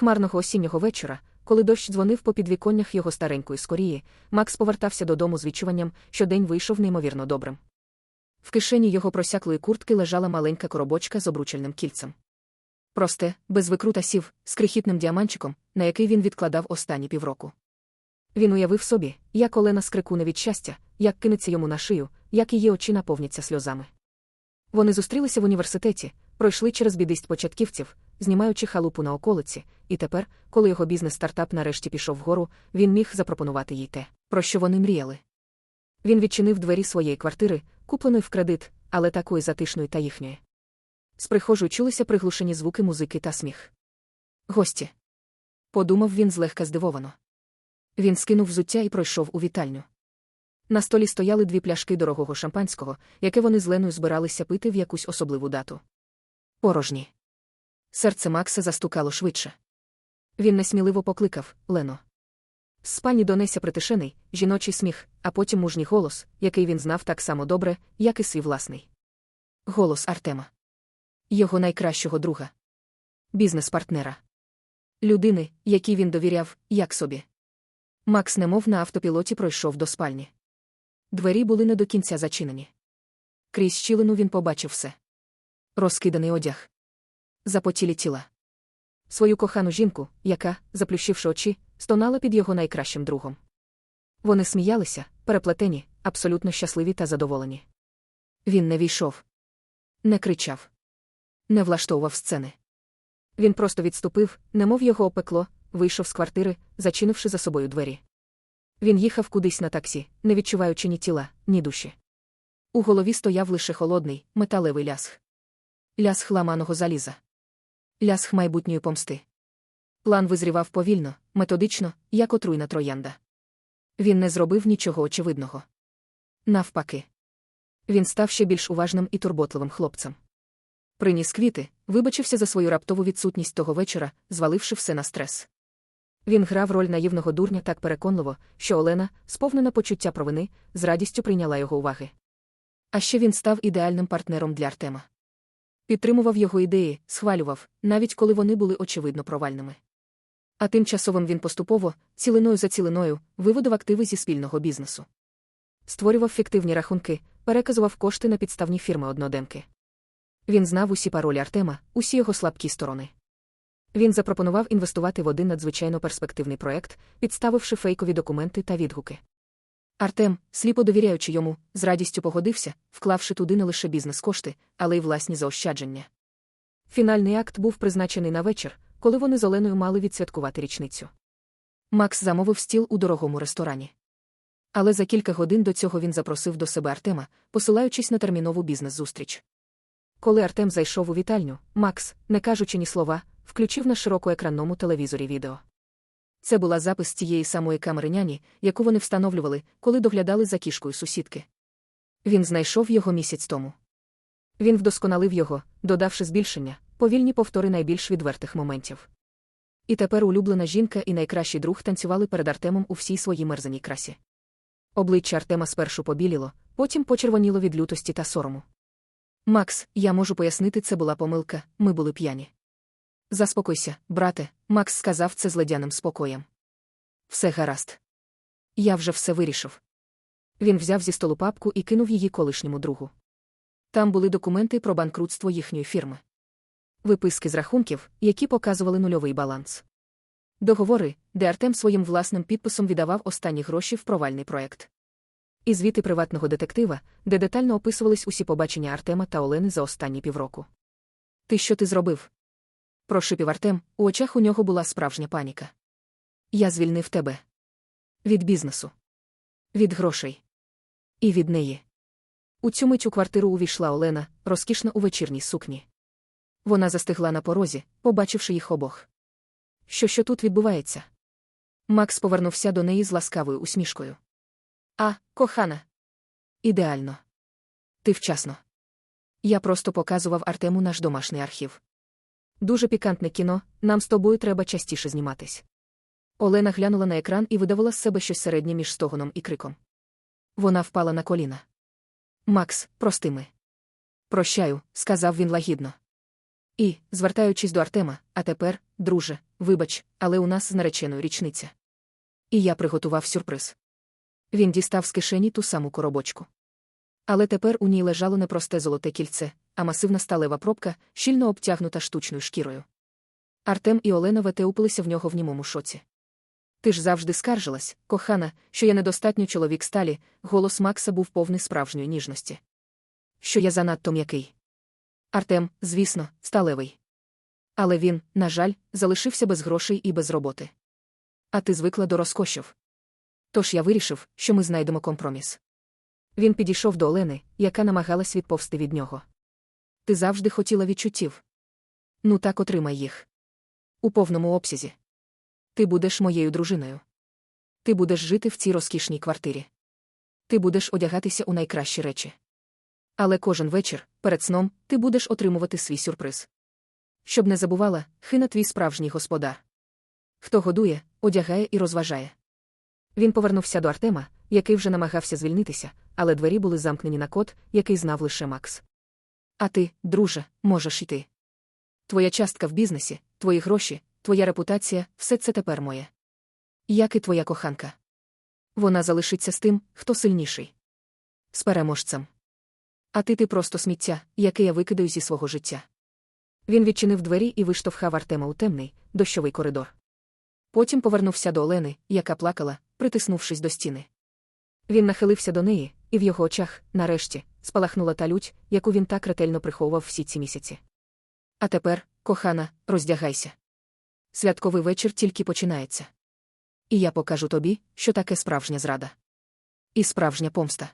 Хмарного осіннього вечора, коли дощ дзвонив по підвіконнях його старенької скорії, Макс повертався додому з відчуванням, що день вийшов неймовірно добрим. В кишені його просяклої куртки лежала маленька коробочка з обручальним кільцем. Просте, без викрутасів, з крихітним діаманчиком, на який він відкладав останні півроку. Він уявив собі, як Олена скрикуне від щастя, як кинеться йому на шию, як її очі наповняться сльозами. Вони зустрілися в університеті, пройшли через бідисть початківців, знімаючи халупу на околиці, і тепер, коли його бізнес-стартап нарешті пішов вгору, він міг запропонувати їй те, про що вони мріяли. Він відчинив двері своєї квартири, купленої в кредит, але такої затишної та їхньої. З прихожої чулися приглушені звуки музики та сміх. Гості. Подумав він злегка здивовано. Він скинув взуття і пройшов у вітальню. На столі стояли дві пляшки дорогого шампанського, яке вони з Леною збиралися пити в якусь особливу дату. Порожні. Серце Макса застукало швидше. Він несміливо покликав Лено. З спальні донесся притишений, жіночий сміх, а потім мужній голос, який він знав так само добре, як і свій власний. Голос Артема. Його найкращого друга. Бізнес-партнера. Людини, якій він довіряв, як собі. Макс, немов на автопілоті, пройшов до спальні. Двері були не до кінця зачинені. Крізь щілину він побачив все. Розкиданий одяг. Запотілі тіла. Свою кохану жінку, яка, заплющивши очі, стонала під його найкращим другом. Вони сміялися, переплетені, абсолютно щасливі та задоволені. Він не війшов, не кричав, не влаштовував сцени. Він просто відступив, немов його опекло, вийшов з квартири, зачинивши за собою двері. Він їхав кудись на таксі, не відчуваючи ні тіла, ні душі. У голові стояв лише холодний, металевий лясх. Лясх ламаного заліза. Лясх майбутньої помсти. План визрівав повільно, методично, як отруйна троянда. Він не зробив нічого очевидного. Навпаки, він став ще більш уважним і турботливим хлопцем. Приніс квіти, вибачився за свою раптову відсутність того вечора, зваливши все на стрес. Він грав роль наївного дурня так переконливо, що Олена, сповнена почуття провини, з радістю прийняла його уваги. А ще він став ідеальним партнером для Артема. Підтримував його ідеї, схвалював, навіть коли вони були очевидно провальними. А тим часовим він поступово, цілиною за цілиною, виводив активи зі спільного бізнесу. Створював фіктивні рахунки, переказував кошти на підставні фірми однодемки. Він знав усі паролі Артема, усі його слабкі сторони. Він запропонував інвестувати в один надзвичайно перспективний проект, підставивши фейкові документи та відгуки. Артем, сліпо довіряючи йому, з радістю погодився, вклавши туди не лише бізнес-кошти, але й власні заощадження. Фінальний акт був призначений на вечір, коли вони з Оленою мали відсвяткувати річницю. Макс замовив стіл у дорогому ресторані. Але за кілька годин до цього він запросив до себе Артема, посилаючись на термінову бізнес-зустріч. Коли Артем зайшов у вітальню, Макс, не кажучи ні слова, включив на широкоекранному телевізорі відео. Це була запис тієї самої камери няні, яку вони встановлювали, коли доглядали за кішкою сусідки. Він знайшов його місяць тому. Він вдосконалив його, додавши збільшення, повільні повтори найбільш відвертих моментів. І тепер улюблена жінка і найкращий друг танцювали перед Артемом у всій своїй мерзаній красі. Обличчя Артема спершу побіліло, потім почервоніло від лютості та сорому. Макс, я можу пояснити, це була помилка, ми були п'яні. Заспокойся, брате, Макс сказав це з ледяним спокоєм. Все гаразд. Я вже все вирішив. Він взяв зі столу папку і кинув її колишньому другу. Там були документи про банкрутство їхньої фірми. Виписки з рахунків, які показували нульовий баланс. Договори, де Артем своїм власним підписом віддавав останні гроші в провальний проект. І звіти приватного детектива, де детально описувались усі побачення Артема та Олени за останні півроку. Ти що ти зробив? Прошипів Артем, у очах у нього була справжня паніка. Я звільнив тебе. Від бізнесу, від грошей. І від неї. У цю мить у квартиру увійшла Олена, розкішна у вечірній сукні. Вона застигла на порозі, побачивши їх обох. Що що тут відбувається? Макс повернувся до неї з ласкавою усмішкою. А, кохана. Ідеально. Ти вчасно. Я просто показував Артему наш домашній архів. Дуже пікантне кіно, нам з тобою треба частіше зніматись. Олена глянула на екран і видавала з себе щось середнє між стогоном і криком. Вона впала на коліна. Макс, прости ми. Прощаю, сказав він лагідно. І, звертаючись до Артема, а тепер, друже, вибач, але у нас з нареченою річниця. І я приготував сюрприз. Він дістав з кишені ту саму коробочку. Але тепер у ній лежало не просте золоте кільце, а масивна сталева пробка, щільно обтягнута штучною шкірою. Артем і Олена ветеупилися в нього в німому шоці. Ти ж завжди скаржилась, кохана, що я недостатньо чоловік сталі, голос Макса був повний справжньої ніжності. Що я занадто м'який. Артем, звісно, сталевий. Але він, на жаль, залишився без грошей і без роботи. А ти звикла до розкошів. Тож я вирішив, що ми знайдемо компроміс. Він підійшов до Олени, яка намагалась відповсти від нього. Ти завжди хотіла відчуттів. Ну так отримай їх. У повному обсязі. Ти будеш моєю дружиною. Ти будеш жити в цій розкішній квартирі. Ти будеш одягатися у найкращі речі. Але кожен вечір, перед сном, ти будеш отримувати свій сюрприз. Щоб не забувала, хина твій справжній господар. Хто годує, одягає і розважає. Він повернувся до Артема, який вже намагався звільнитися, але двері були замкнені на код, який знав лише Макс. А ти, друже, можеш йти. Твоя частка в бізнесі, твої гроші, твоя репутація все це тепер моє. Як і твоя коханка. Вона залишиться з тим, хто сильніший. З переможцем. А ти ти просто сміття, яке я викидаю зі свого життя. Він відчинив двері і виштовхав Артема у темний, дощовий коридор. Потім повернувся до Олени, яка плакала, притиснувшись до стіни. Він нахилився до неї, і в його очах, нарешті, спалахнула та лють, яку він так ретельно приховував всі ці місяці. А тепер, кохана, роздягайся. Святковий вечір тільки починається. І я покажу тобі, що таке справжня зрада. І справжня помста.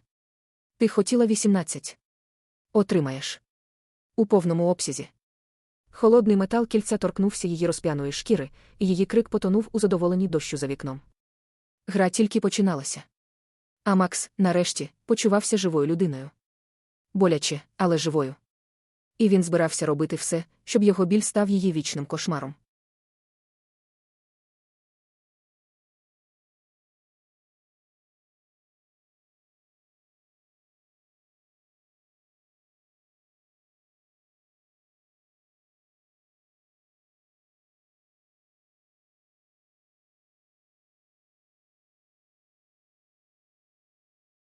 Ти хотіла 18. Отримаєш. У повному обсязі. Холодний метал кільця торкнувся її розп'яної шкіри, і її крик потонув у задоволенні дощу за вікном. Гра тільки починалася. А Макс, нарешті, почувався живою людиною. Боляче, але живою. І він збирався робити все, щоб його біль став її вічним кошмаром.